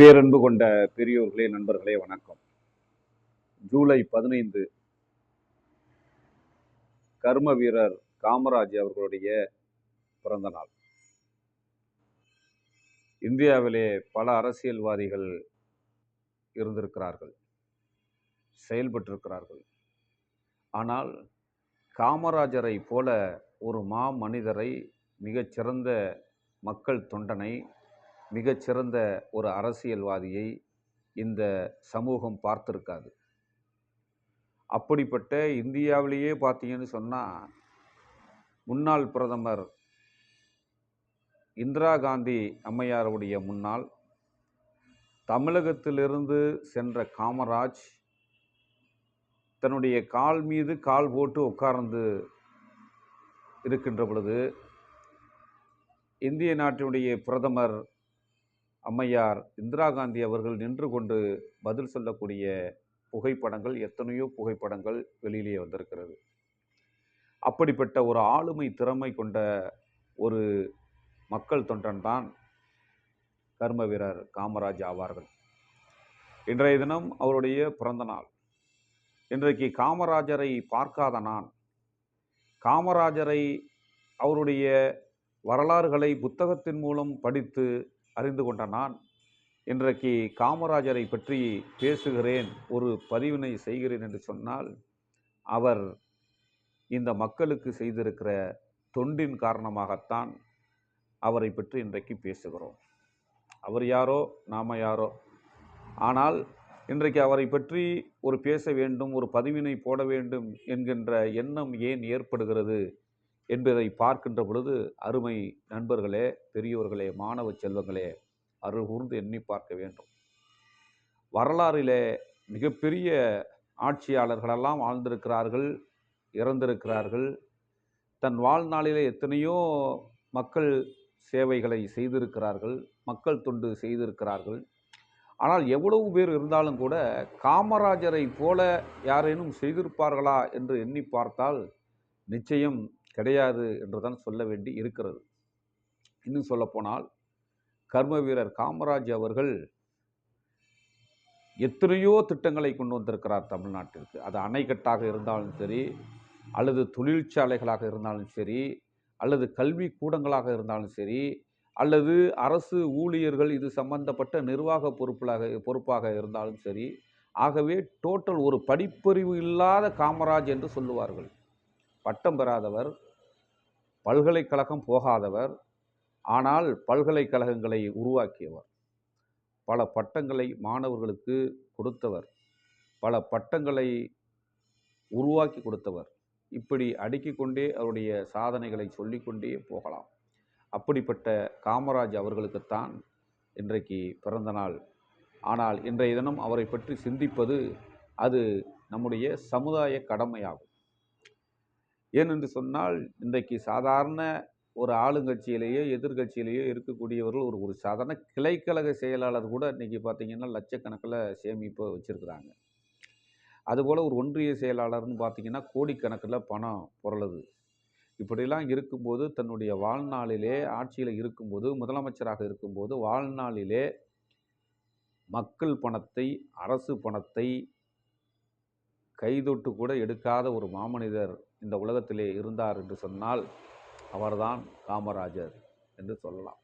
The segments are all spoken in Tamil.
பேரன்பு கொண்ட பெரியோர்களே நண்பர்களே வணக்கம். ஜூலை பதினைந்து கர்ம வீரர் காமராஜ் அவர்களுடைய பிறந்த நாள். இந்தியாவிலே பல அரசியல்வாதிகள் இருந்திருக்கிறார்கள் செயல்பட்டிருக்கிறார்கள். ஆனால் காமராஜரை போல ஒரு மா மனிதரை மிகச்சிறந்த மக்கள் தொண்டனை மிகச்சிறந்த ஒரு அரசியல்வாதியை இந்த சமூகம் பார்த்துருக்காது. அப்படிப்பட்ட இந்தியாவிலேயே பார்த்தீங்கன்னு சொன்னால் முன்னாள் பிரதமர் இந்திரா காந்தி அம்மையாருடைய முன்னாள் தமிழகத்திலிருந்து சென்ற காமராஜ் தன்னுடைய கால் மீது கால் போட்டு உட்கார்ந்து இருக்கின்ற பொழுது இந்திய நாட்டினுடைய பிரதமர் அம்மையார் இந்திரா காந்தி அவர்கள் நின்று கொண்டு பதில் சொல்லக்கூடிய புகைப்படங்கள் எத்தனையோ புகைப்படங்கள் வெளியிலே வந்திருக்கிறது. அப்படிப்பட்ட ஒரு ஆளுமை திறமை கொண்ட ஒரு மக்கள் தொண்டன் தான் கர்ம வீரர் காமராஜ் ஆவார்கள். இன்றைய தினம் அவருடைய பிறந்த நாள். இன்றைக்கு காமராஜரை பார்க்காத நான் காமராஜரை அவருடைய வரலாறுகளை புத்தகத்தின் மூலம் படித்து அறிந்து கொண்ட நான் இன்றைக்கு காமராஜரை பற்றி பேசுகிறேன் ஒரு பதிவினை செய்கிறேன் என்று சொன்னால் அவர் இந்த மக்களுக்கு செய்திருக்கிற தொண்டின் காரணமாகத்தான் அவரை பற்றி இன்றைக்கு பேசுகிறோம். அவர் யாரோ நாம யாரோ. ஆனால் இன்றைக்கு அவரை பற்றி ஒரு பேச வேண்டும் ஒரு பதிவினை போட வேண்டும் என்கின்ற எண்ணம் ஏன் ஏற்படுகிறது? என்பதை பார்க்கின்ற பொழுது அருமை நண்பர்களே பெரியோர்களே மாணவ செல்வங்களே அருள் கூர்ந்து எண்ணி பார்க்க வேண்டும். வரலாறிலே மிகப்பெரிய ஆட்சியாளர்களெல்லாம் வாழ்ந்திருக்கிறார்கள் இறந்திருக்கிறார்கள். தன் வாழ்நாளிலே எத்தனையோ மக்கள் சேவைகளை செய்திருக்கிறார்கள் மக்கள் தொண்டு செய்திருக்கிறார்கள். ஆனால் எவ்வளவு பேர் இருந்தாலும் கூட காமராஜரை போல யாரேனும் செய்திருப்பார்களா என்று எண்ணி பார்த்தால் நிச்சயம் கிடையாது என்றுதான் சொல்ல வேண்டி இருக்கிறது. இன்னும் சொல்லப்போனால் கர்ம வீரர் காமராஜ் அவர்கள் எத்தனையோ திட்டங்களை கொண்டு வந்திருக்கிறார் தமிழ்நாட்டிற்கு. அது அணைக்கட்டாக இருந்தாலும் சரி அல்லது தொழிற்சாலைகளாக இருந்தாலும் சரி அல்லது கல்வி கூடங்களாக இருந்தாலும் சரி அல்லது அரசு ஊழியர்கள் இது சம்பந்தப்பட்ட நிர்வாக பொறுப்பிலாக பொறுப்பாக இருந்தாலும் சரி ஆகவே டோட்டல் ஒரு படிப்பறிவு இல்லாத காமராஜ் என்று சொல்லுவார்கள். பட்டம் பெறாதவர் பல்கலைக்கழகம் போகாதவர் ஆனால் பல்கலைக்கழகங்களை உருவாக்கியவர். பல பட்டங்களை மாணவர்களுக்கு கொடுத்தவர். பல பட்டங்களை உருவாக்கி கொடுத்தவர். இப்படி அடுக்கிக் கொண்டே அவருடைய சாதனைகளை சொல்லிக்கொண்டே போகலாம். அப்படிப்பட்ட காமராஜ் அவர்களுக்குத்தான் இன்றைக்கு பிறந்த நாள். ஆனால் இன்றைய தினம் அவரை பற்றி சிந்திப்பது அது நம்முடைய சமுதாய கடமையாகும். ஏனென்று சொன்னால் இன்றைக்கு சாதாரண ஒரு ஆளுங்கட்சியிலேயோ எதிர்கட்சியிலேயோ இருக்கக்கூடியவர்கள் ஒரு ஒரு சாதாரண கிளைக்கழக செயலாளர் கூட இன்றைக்கி பார்த்தீங்கன்னா லட்சக்கணக்கில் சேமிப்பு வச்சுருக்குறாங்க. அதுபோல் ஒரு ஒன்றிய செயலாளர்னு பார்த்தீங்கன்னா கோடிக்கணக்கில் பணம் புரளுது. இப்படிலாம் இருக்கும்போது தன்னுடைய வாழ்நாளிலே ஆட்சியில் இருக்கும்போது முதலமைச்சராக இருக்கும்போது வாழ்நாளிலே மக்கள் பணத்தை அரசு பணத்தை கைதொட்டு கூட எடுக்காத ஒரு மாமனிதர் இந்த உலகத்திலே இருந்தார் என்று சொன்னால் அவர்தான் காமராஜர் என்று சொல்லலாம்.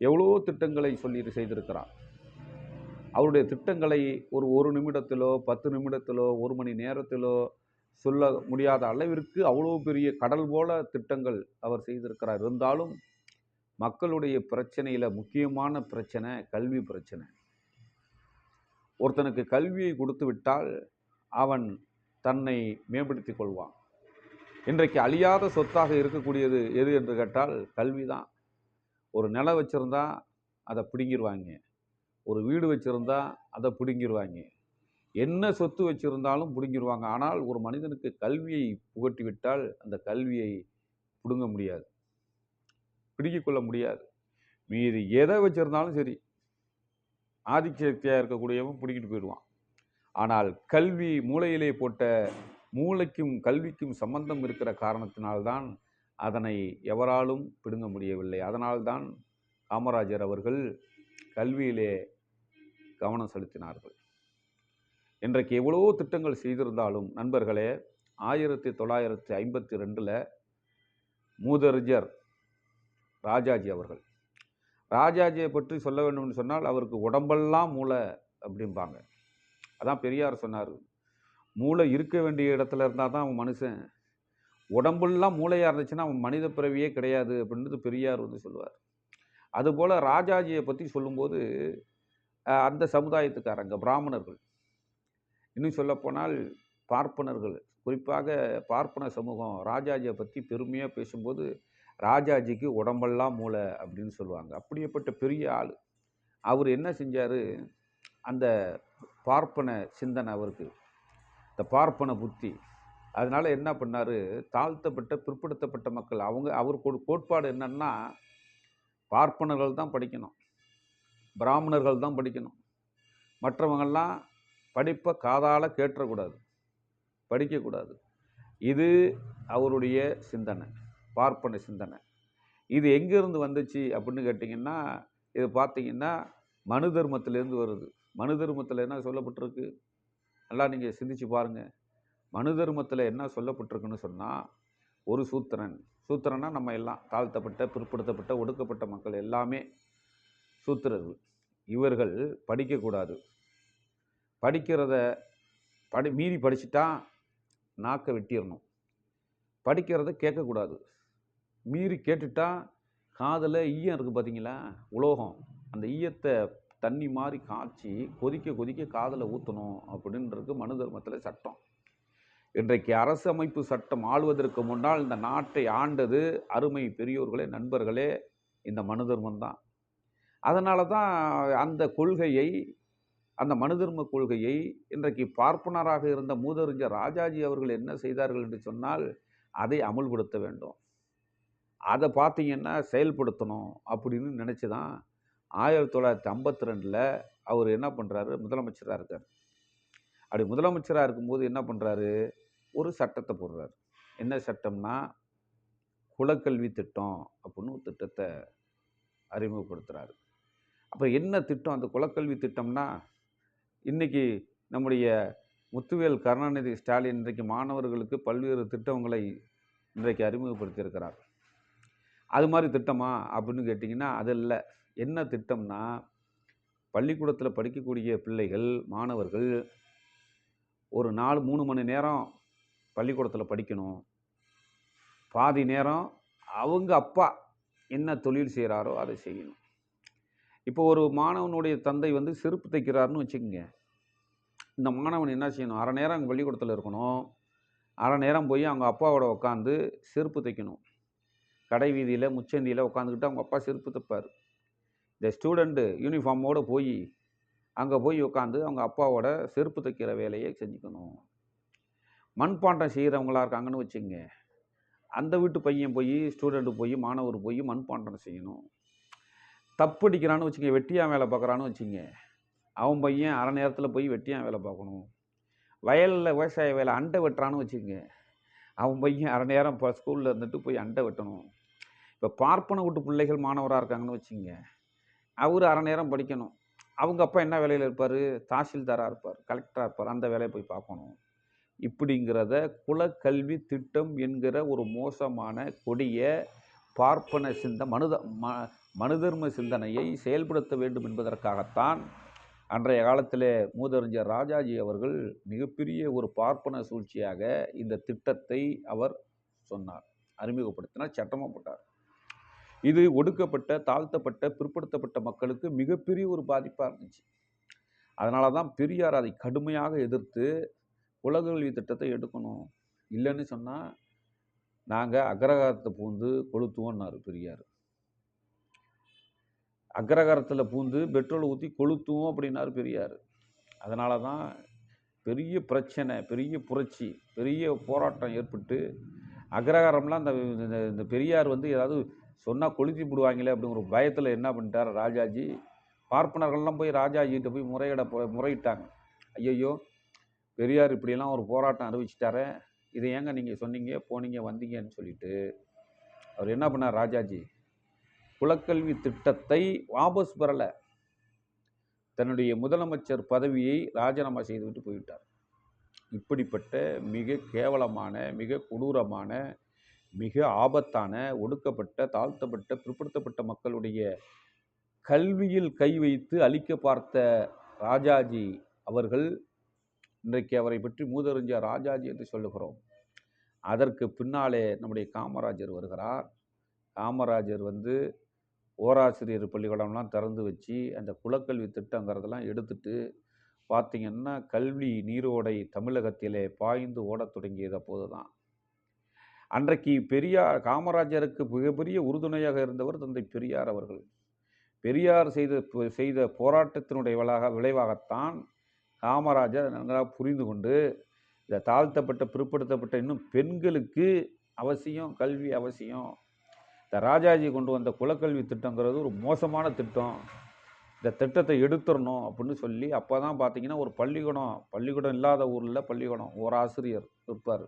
எவ்வளோ திட்டங்களை சொல்லி செய்திருக்கிறார் அவருடைய திட்டங்களை ஒரு ஒரு நிமிடத்திலோ பத்து நிமிடத்திலோ ஒரு மணி நேரத்திலோ சொல்ல முடியாத அளவிற்கு அவ்வளோ பெரிய கடல் போல திட்டங்கள் அவர் செய்திருக்கிறார். இருந்தாலும் மக்களுடைய பிரச்சனையில் முக்கியமான பிரச்சனை கல்வி பிரச்சனை. ஒருத்தனுக்கு கல்வியை கொடுத்து விட்டால் அவன் தன்னை மேம்படுத்திக் கொள்வான். இன்றைக்கு அழியாத சொத்தாக இருக்கக்கூடியது எது என்று கேட்டால் கல்வி தான் ஒரு நிலம் வச்சுருந்தா அதை பிடுங்கிடுவாங்க ஒரு வீடு வச்சுருந்தா அதை பிடுங்கிடுவாங்க என்ன சொத்து வச்சுருந்தாலும் பிடுங்கிடுவாங்க ஆனால் ஒரு மனிதனுக்கு கல்வியை புகட்டி விட்டால் அந்த கல்வியை பிடுங்க முடியாது. பிடுங்கிக்கொள்ள முடியாது. மீது எதை வச்சுருந்தாலும் சரி ஆதிசக்தியாக இருக்கக்கூடியவன் பிடிக்கிட்டு போயிடுவான். ஆனால் கல்வி மூளையிலே போட்ட மூளைக்கும் கல்விக்கும் சம்பந்தம் இருக்கிற காரணத்தினால்தான் அதனை எவராலும் பிடுங்க முடியவில்லை. அதனால்தான் காமராஜர் அவர்கள் கல்வியிலே கவனம் செலுத்தினார்கள். இன்றைக்கு எவ்வளவோ திட்டங்கள் செய்திருந்தாலும் நண்பர்களே ஆயிரத்தி தொள்ளாயிரத்தி ஐம்பத்தி ரெண்டில் மூதறிஞர் ராஜாஜி அவர்கள். ராஜாஜியை பற்றி சொல்ல வேண்டும்னு சொன்னால் அவருக்கு உடம்பெல்லாம் மூளை அப்படிம்பாங்க. அதான் பெரியார் சொன்னார். மூளை இருக்க வேண்டிய இடத்துல இருந்தால் தான் அவன் மனுஷன். உடம்பெல்லாம் மூளையாக இருந்துச்சுன்னா அவன் மனித பிறவியே கிடையாது அப்படின்றது பெரியார் வந்து சொல்லுவார். அதுபோல் ராஜாஜியை பற்றி சொல்லும்போது அந்த சமுதாயத்துக்காரங்க பிராமணர்கள். இன்னும் சொல்லப்போனால் பார்ப்பனர்கள். குறிப்பாக பார்ப்பன சமூகம் ராஜாஜியை பற்றி பெருமையாக பேசும்போது ராஜாஜிக்கு உடம்பெல்லாம் மூளை அப்படின்னு சொல்லுவாங்க. அப்படியேப்பட்ட பெரிய ஆள். அவர் என்ன செஞ்சார்? அந்த பார்ப்பன சிந்தனை அவருக்கு. இந்த பார்ப்பன புத்தி. அதனால் என்ன பண்ணார்? தாழ்த்தப்பட்ட பிற்படுத்தப்பட்ட மக்கள் அவங்க அவருக்கு கோட்பாடு என்னன்னா பார்ப்பனர்கள் தான் படிக்கணும். பிராமணர்கள் தான் படிக்கணும். மற்றவங்கெல்லாம் படிப்பை காதால் கேட்டக்கூடாது படிக்கக்கூடாது. இது அவருடைய சிந்தனை பார்ப்பன சிந்தனை. இது எங்கேருந்து வந்துச்சு அப்படின்னு கேட்டிங்கன்னா இது பார்த்தீங்கன்னா மனு தர்மத்திலேருந்து வருது. மனு தர்மத்தில் என்ன சொல்லப்பட்டிருக்கு? நல்லா நீங்கள் சிந்திச்சு பாருங்கள் மனு தர்மத்தில் என்ன சொல்லப்பட்டிருக்குன்னு சொன்னால் ஒரு சூத்திரன். சூத்திரனா நம்ம எல்லாம் தாழ்த்தப்பட்ட பிற்படுத்தப்பட்ட ஒடுக்கப்பட்ட மக்கள் எல்லாமே சூத்திரர்கள். இவர்கள் படிக்கக்கூடாது. படிக்கிறத படி மீறி படிச்சுட்டா நாக்கை வெட்டிடணும் படிக்கிறத கேட்கக்கூடாது. மீறி கேட்டுட்டா காதில் ஈயம் இருக்குது பார்த்தீங்களா உலோகம். அந்த ஈயத்தை தண்ணி மாதிரி காய்ச்சி கொதிக்க கொதிக்க காதில் ஊற்றணும் அப்படின்றது மனு தர்மத்தில் சட்டம். இன்றைக்கு அரசமைப்பு சட்டம் ஆளுவதற்கு முன்னால் இந்த நாட்டை ஆண்டது அருமை பெரியோர்களே நண்பர்களே இந்த மனு தர்மம் தான். அதனால தான் அந்த கொள்கையை அந்த மனு தர்ம கொள்கையை இன்றைக்கு பார்ப்பனராக இருந்த மூதறிஞர் ராஜாஜி அவர்கள் என்ன செய்தார்கள் என்று சொன்னால் அதை அமுல்படுத்த வேண்டும். அதை பார்த்தீங்கன்னா செயல்படுத்தணும் அப்படின்னு நினச்சி தான் ஆயிரத்தி தொள்ளாயிரத்தி ஐம்பத்தி ரெண்டில் அவர் என்ன பண்ணுறாரு முதலமைச்சராக இருக்கார். அப்படி முதலமைச்சராக இருக்கும்போது என்ன பண்ணுறாரு ஒரு சட்டத்தை போடுறாரு. என்ன சட்டம்னா குலக்கல்வி திட்டம் அப்படின்னு ஒரு திட்டத்தை அறிமுகப்படுத்துகிறாரு அப்போ என்ன திட்டம்? அந்த குலக்கல்வி திட்டம்னா இன்றைக்கி நம்முடைய முத்துவேல் கருணாநிதி ஸ்டாலின் இன்றைக்கு மாணவர்களுக்கு பல்வேறு திட்டங்களை இன்றைக்கு அறிமுகப்படுத்தியிருக்கிறார். அது மாதிரி திட்டமா அப்படின்னு கேட்டிங்கன்னா அது இல்லை. என்ன திட்டம்னா பள்ளிக்கூடத்தில் படிக்கக்கூடிய பிள்ளைகள் மாணவர்கள் ஒரு நாலு மூணு மணி நேரம் பள்ளிக்கூடத்தில் படிக்கணும். பாதி நேரம் அவங்க அப்பா என்ன தொழில் செய்கிறாரோ அதை செய்யணும். இப்போ ஒரு மாணவனுடைய தந்தை வந்து செருப்பு தைக்கிறாருன்னு வச்சுக்கோங்க. இந்த மாணவன் என்ன செய்யணும்? அரை நேரம் அங்கே பள்ளிக்கூடத்தில் இருக்கணும். அரை நேரம் போய் அவங்க அப்பாவோட உட்காந்து செருப்பு தைக்கணும். கடை வீதியில் முச்சந்தியில் உட்காந்துக்கிட்டு அவங்க அப்பா செருப்பு தைப்பார். இந்த ஸ்டூடெண்ட்டு யூனிஃபார்மோடு போய் அங்கே போய் உட்காந்து அவங்க அப்பாவோட செருப்பு தைக்கிற வேலையை செஞ்சுக்கணும். மண்பாண்டம் செய்கிறவங்களா இருக்காங்கன்னு வச்சுங்க அந்த வீட்டு பையன் போய் ஸ்டூடெண்ட்டு போய் மாணவர் போய் மண்பாண்டம் செய்யணும். தப்படிக்கிறான்னு வச்சுங்க வெட்டியான் வேலை பார்க்குறான்னு வச்சுங்க அவன் பையன் அரை நேரத்தில் போய் வெட்டியான் வேலை பார்க்கணும். வயலில் விவசாய வேலை அண்டை வெட்டுறான்னு வச்சுங்க அவன் பையன் அரை நேரம் இப்போ ஸ்கூலில் இருந்துட்டு போய் அண்டை வெட்டணும். இப்போ பார்ப்பன வீட்டு பிள்ளைகள் மாணவராக இருக்காங்கன்னு வச்சுங்க அவர் அரை நேரம் படிக்கணும். அவங்க அப்பா என்ன வேலையில் இருப்பார்? தாசில்தாராக இருப்பார் கலெக்டராக இருப்பார் அந்த வேலையை போய் பார்க்கணும். இப்படிங்கிறத குலக்கல்வி திட்டம் என்கிற ஒரு மோசமான கொடிய பார்ப்பன சிந்த மனுத ம மனுதர்ம சிந்தனையை செயல்படுத்த வேண்டும் என்பதற்காகத்தான் அன்றைய காலத்தில் மூதறிஞர் ராஜாஜி அவர்கள் மிகப்பெரிய ஒரு பார்ப்பன சூழ்ச்சியாக இந்த திட்டத்தை அவர் சொன்னார். அறிமுகப்படுத்தினார் சட்டமாக போட்டார். இது ஒடுக்கப்பட்ட தாழ்த்தப்பட்ட பிற்படுத்தப்பட்ட மக்களுக்கு மிகப்பெரிய ஒரு பாதிப்பாக இருந்துச்சு. அதனால தான் பெரியார் அதை கடுமையாக எதிர்த்து உலகல்வி திட்டத்தை எடுக்கணும். இல்லைன்னு சொன்னால் நாங்கள் அக்ரகாரத்தை பூந்து கொளுத்துவோம்னாரு பெரியார். அக்ரகாரத்தில் பூந்து பெட்ரோல் ஊற்றி கொளுத்துவோம் அப்படின்னாரு பெரியார். அதனால தான் பெரிய பிரச்சனை பெரிய புரட்சி பெரிய போராட்டம் ஏற்பட்டு அக்ரகாரம்லாம் அந்த இந்த- இந்த பெரியார் வந்து ஏதாவது சொன்னால் கொளுத்தி விடுவாங்களே அப்படிங்கிற ஒரு பயத்தில் என்ன பண்ணிட்டார் ராஜாஜி? பார்ப்பனர்கள்லாம் போய் ராஜாஜிகிட்ட போய் முறையிட போ முறையிட்டாங்க. ஐயையோ பெரியார் இப்படியெல்லாம் ஒரு போராட்டம் அறிவிச்சிட்டாரே. இதை ஏங்க நீங்கள் சொன்னீங்க? போனீங்க வந்தீங்கன்னு சொல்லிட்டு அவர் என்ன பண்ணார் ராஜாஜி? குலக்கல்வி திட்டத்தை வாபஸ் பெறலை. தன்னுடைய முதலமைச்சர் பதவியை ராஜினாமா செய்துவிட்டு போய்விட்டார். இப்படிப்பட்ட மிக கேவலமான மிக கொடூரமான மிக ஆபத்தான ஒடுக்கப்பட்ட தாழ்த்தப்பட்ட பிற்படுத்தப்பட்ட மக்களுடைய கல்வியில் கை வைத்து அழிக்க பார்த்த ராஜாஜி அவர்கள் இன்றைக்கு அவரை பற்றி மூதறிஞ்சார் ராஜாஜி என்று சொல்லுகிறோம். அதற்கு பின்னாலே நம்முடைய காமராஜர் வருகிறார். காமராஜர் வந்து ஓராசிரியர் பள்ளிக்கூடம்லாம் திறந்து வச்சு அந்த குலக்கல்வி திட்டங்கிறதெல்லாம் எடுத்துட்டு பார்த்திங்கன்னா கல்வி நீரோடை தமிழகத்திலே பாய்ந்து ஓடத் தொடங்கியது அப்போது தான் அன்றைக்கு பெரியார் காமராஜருக்கு மிகப்பெரிய உறுதுணையாக இருந்தவர் தந்தை பெரியார் அவர்கள். பெரியார் செய்த செய்த போராட்டத்தினுடைய விளாக விளைவாகத்தான் காமராஜர் நன்றாக புரிந்து கொண்டு இந்த தாழ்த்தப்பட்ட பிற்படுத்தப்பட்ட இன்னும் பெண்களுக்கு அவசியம் கல்வி அவசியம். இந்த ராஜாஜி கொண்டு வந்த குலக்கல்வி திட்டங்கிறது ஒரு மோசமான திட்டம். இந்த திட்டத்தை எடுத்துடணும் அப்படின்னு சொல்லி அப்போ தான் பார்த்தீங்கன்னா ஒரு பள்ளிக்கூடம் பள்ளிக்கூடம் இல்லாத ஊரில் பள்ளிக்கூடம் ஒரு ஆசிரியர் இருப்பார்.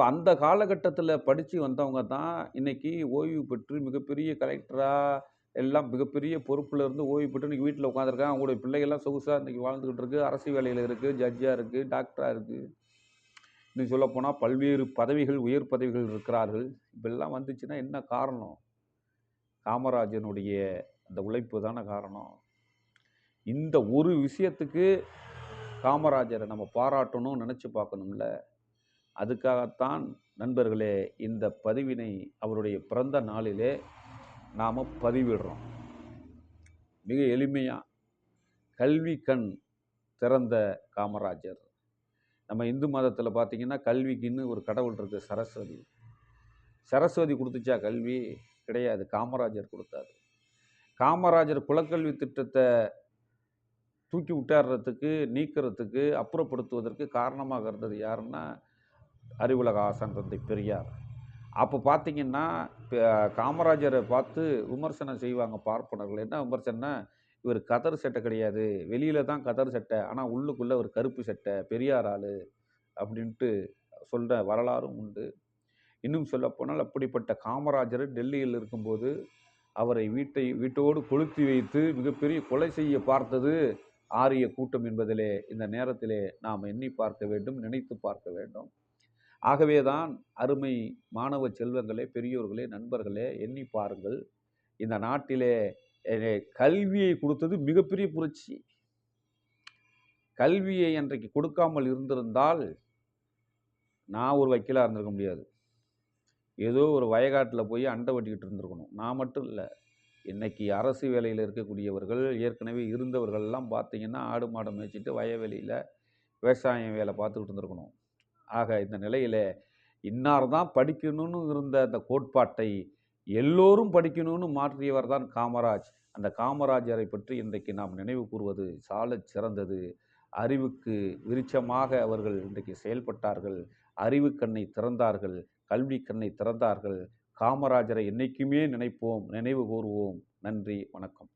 இப்போ அந்த காலகட்டத்தில் படித்து வந்தவங்க தான் இன்றைக்கி ஓய்வு பெற்று மிகப்பெரிய கலெக்டராக எல்லாம் மிகப்பெரிய பொறுப்பில் இருந்து ஓய்வு பெற்று இன்றைக்கி வீட்டில் உட்காந்துருக்காங்க அவங்களுடைய பிள்ளைகள்லாம் சொகுசாக இன்றைக்கி வாழ்ந்துக்கிட்டு இருக்குது அரசு வேலையில் இருக்குது ஜட்ஜாக இருக்குது டாக்டராக இருக்குது இன்னும் சொல்லப்போனால் பல்வேறு பதவிகள் உயர் பதவிகள் இருக்கிறார்கள். இப்பெல்லாம் வந்துச்சுன்னா என்ன காரணம்? காமராஜனுடைய அந்த உழைப்பு தானே காரணம். இந்த ஒரு விஷயத்துக்கு காமராஜரை நம்ம பாராட்டணும்னு நினச்சி பார்க்கணும்ல. அதுக்காகத்தான் நண்பர்களே இந்த பதிவினை அவருடைய பிறந்த நாளிலே நாம் பதிவிடுறோம். மிக எளிமையாக கல்வி கண் திறந்த காமராஜர். நம்ம இந்து மதத்தில் பார்த்திங்கன்னா கல்விக்குன்னு ஒரு கடவுள் இருக்குது சரஸ்வதி. சரஸ்வதி கொடுத்துச்சா கல்வி? கிடையாது. காமராஜர் கொடுத்தாரு. காமராஜர் குலக்கல்வி திட்டத்தை தூக்கி விட்டாடுறதுக்கு நீக்கிறதுக்கு அப்புறப்படுத்துவதற்கு காரணமாக இருந்தது யாருன்னா அறிவுலக ஆசான் தந்தை பெரியார். அப்போ பார்த்தீங்கன்னா காமராஜரை பார்த்து விமர்சனம் செய்வாங்க பார்ப்பனர்கள். என்ன விமர்சனம்னா இவர் கதர் சட்டை கிடையாது. வெளியில் தான் கதர் சட்டை ஆனால் உள்ளுக்குள்ளே ஒரு கருப்பு சட்டை பெரியார் ஆள் அப்படின்ட்டு சொல்கிற வரலாறும் உண்டு. இன்னும் சொல்லப்போனால் அப்படிப்பட்ட காமராஜர் டெல்லியில் இருக்கும்போது அவரை வீட்டை வீட்டோடு கொளுத்தி வைத்து மிகப்பெரிய கொலை செய்ய பார்த்தது ஆரிய கூட்டம் என்பதிலே இந்த நேரத்திலே நாம் எண்ணி பார்க்க வேண்டும் நினைத்து பார்க்க வேண்டும். ஆகவே தான் அருமை மாணவ செல்வங்களே பெரியோர்களே நண்பர்களே எண்ணி பாருங்கள். இந்த நாட்டிலே கல்வியை கொடுத்தது மிகப்பெரிய புரட்சி. கல்வியை அன்றைக்கு கொடுக்காமல் இருந்திருந்தால் நான் ஒரு வக்கீலாக இருந்திருக்க முடியாது. ஏதோ ஒரு வயகாட்டில் போய் அண்டை வெட்டிக்கிட்டு இருந்திருக்கணும். நான் மட்டும் இல்லை. இன்றைக்கி அரசு வேலையில் இருக்கக்கூடியவர்கள் ஏற்கனவே இருந்தவர்கள்லாம் பார்த்திங்கன்னா ஆடு மாடு மேய்ச்சிட்டு வயவெளியில் விவசாயம் வேலை பார்த்துக்கிட்டு இருந்திருக்கணும். ஆக இந்த நிலையில் இன்னார் தான் படிக்கணும்னு இருந்த அந்த கோட்பாட்டை எல்லோரும் படிக்கணும்னு மாற்றியவர் தான் காமராஜ். அந்த காமராஜரை பற்றி இன்றைக்கு நாம் நினைவு கூறுவது சாலச் சிறந்தது. அறிவுக்கு விருச்சமாக அவர்கள் இன்றைக்கு செயல்பட்டார்கள். அறிவு கண்ணை திறந்தார்கள். கல்வி கண்ணை திறந்தார்கள். காமராஜரை என்றைக்குமே நினைப்போம் நினைவு கூறுவோம் நன்றி வணக்கம்.